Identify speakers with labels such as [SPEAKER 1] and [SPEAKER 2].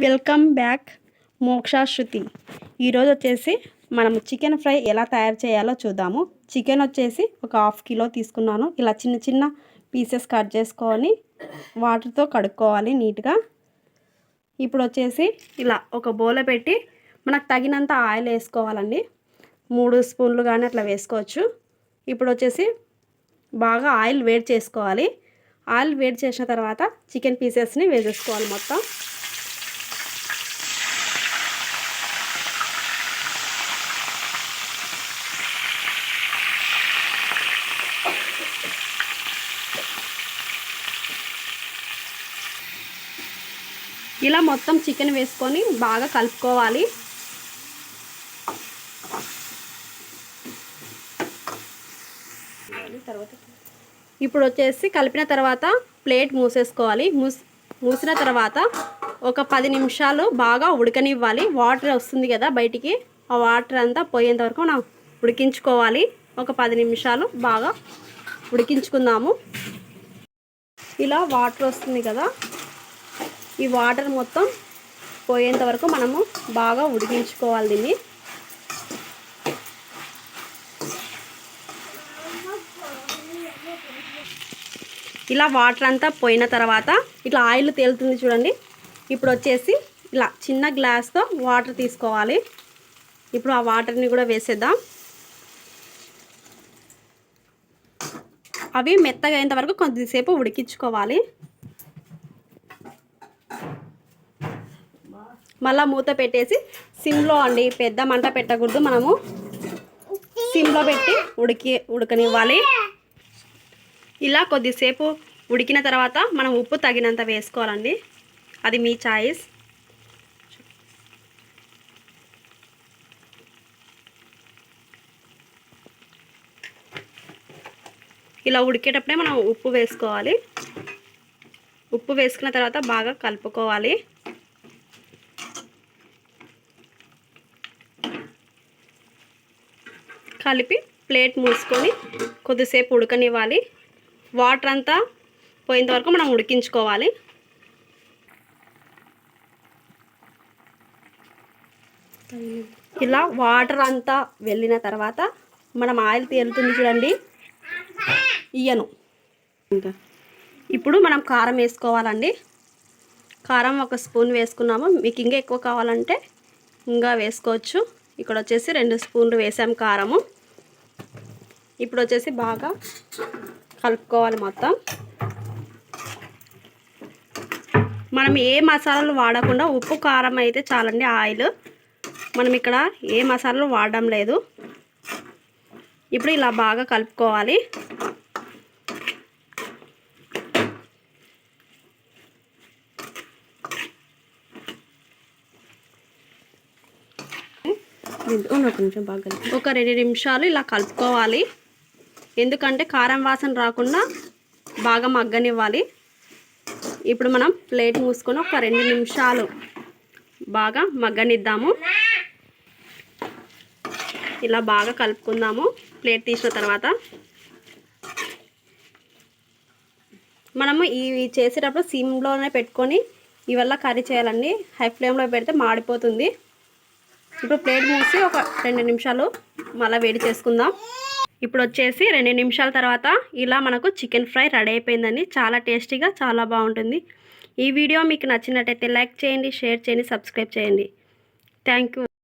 [SPEAKER 1] Welcome back మోక్ష శృతి. ఈరోజు వచ్చేసి మనం చికెన్ ఫ్రై ఎలా తయారు చేయాలో చూద్దాము. చికెన్ వచ్చేసి ఒక హాఫ్ కిలో తీసుకున్నాను. ఇలా చిన్న చిన్న పీసెస్ కట్ చేసుకొని వాటర్తో కడుక్కోవాలి నీట్గా. ఇప్పుడు వచ్చేసి ఇలా ఒక బౌలో పెట్టి మనకు తగినంత ఆయిల్ వేసుకోవాలండి. మూడు స్పూన్లు కానీ అట్లా వేసుకోవచ్చు. ఇప్పుడు వచ్చేసి బాగా ఆయిల్ వేడి చేసుకోవాలి. ఆయిల్ వేడి చేసిన తర్వాత చికెన్ పీసెస్ని వేసేసుకోవాలి మొత్తం. ఇలా మొత్తం చికెన్ వేసుకొని బాగా కలుపుకోవాలి. తర్వాత ఇప్పుడు వచ్చేసి కలిపిన తర్వాత ప్లేట్ మూసేసుకోవాలి. మూసిన తర్వాత ఒక పది నిమిషాలు బాగా ఉడకనివ్వాలి. వాటర్ వస్తుంది కదా బయటికి. ఆ వాటర్ అంతా పోయేంత వరకు మనం ఉడికించుకోవాలి. ఒక పది నిమిషాలు బాగా ఉడికించుకుందాము. ఇలా వాటర్ వస్తుంది కదా. ఈ వాటర్ మొత్తం పోయేంత వరకు మనము బాగా ఉడికించుకోవాలి దీన్ని. ఇలా వాటర్ అంతా పోయిన తర్వాత ఇట్లా ఆయిల్ తేలుతుంది చూడండి. ఇప్పుడు వచ్చేసి ఇలా చిన్న గ్లాస్తో వాటర్ తీసుకోవాలి. ఇప్పుడు ఆ వాటర్ని కూడా వేసేద్దాం. అవి మెత్తగా అయ్యేంత వరకు కొద్దిసేపు ఉడికించుకోవాలి. మళ్ళీ మూత పెట్టేసి సిమ్లో అండి పెద్ద మంట పెట్టకూడదు మనము. సిమ్లో పెట్టి ఉడికి ఉడకనివ్వాలి. ఇలా కొద్దిసేపు ఉడికిన తర్వాత మనం ఉప్పు తగినంత వేసుకోవాలండి. అది మీ చాయిస్. ఇలా ఉడికేటప్పుడే మనం ఉప్పు వేసుకోవాలి. ఉప్పు వేసుకున్న తర్వాత బాగా కలుపుకోవాలి. కలిపి ప్లేట్ మూసుకొని కొద్దిసేపు ఉడకనివ్వాలి. వాటర్ అంతా పోయేంత వరకు మనం ఉడికించుకోవాలి. ఇలా వాటర్ అంతా వెళ్ళిన తర్వాత మనం ఆయిల్ తేలుతుంది చూడండి. ఇయ్యను. ఇంకా ఇప్పుడు మనం కారం వేసుకోవాలండి. కారం ఒక స్పూన్ వేసుకున్నాము. మీకు ఇంకా ఎక్కువ కావాలంటే ఇంకా వేసుకోవచ్చు. ఇక్కడ వచ్చేసి రెండు స్పూన్లు వేసాము కారము. ఇప్పుడు వచ్చేసి బాగా కలుపుకోవాలి మొత్తం. మనం ఏ మసాలాలు వాడకుండా ఉప్పు కారం అయితే చాలండి ఆయిల్. మనం ఇక్కడ ఏ మసాలాలు వాడడం లేదు. ఇప్పుడు ఇలా బాగా కలుపుకోవాలి. ఒక నిమిషం బాగా ఒక రెండు నిమిషాలు ఇలా కలుపుకోవాలి. ఎందుకంటే కారం వాసన రాకుండా బాగా మగ్గనివ్వాలి. ఇప్పుడు మనం ప్లేట్ మూసుకొని ఒక రెండు నిమిషాలు బాగా మగ్గనిద్దాము. ఇలా బాగా కలుపుకుందాము ప్లేట్ తీసిన తర్వాత. మనము ఇవి చేసేటప్పుడు సిమ్లోనే పెట్టుకొని ఇవల్ల కర్రీ చేయాలండి హై ఫ్లేమ్లో పెడితే మాడిపోతుంది. ఇప్పుడు ప్లేట్ మూసి ఒక రెండు నిమిషాలు మళ్ళీ వేడి చేసుకుందాం. ఇప్పుడు వచ్చేసి రెండు నిమిషాల తర్వాత ఇలా మనకు చికెన్ ఫ్రై రెడీ అయిపోయిందండి. చాలా టేస్టీగా చాలా బాగుంటుంది. ఈ వీడియో మీకు నచ్చినట్టయితే లైక్ చేయండి షేర్ చేయండి సబ్స్క్రైబ్ చేయండి. థ్యాంక్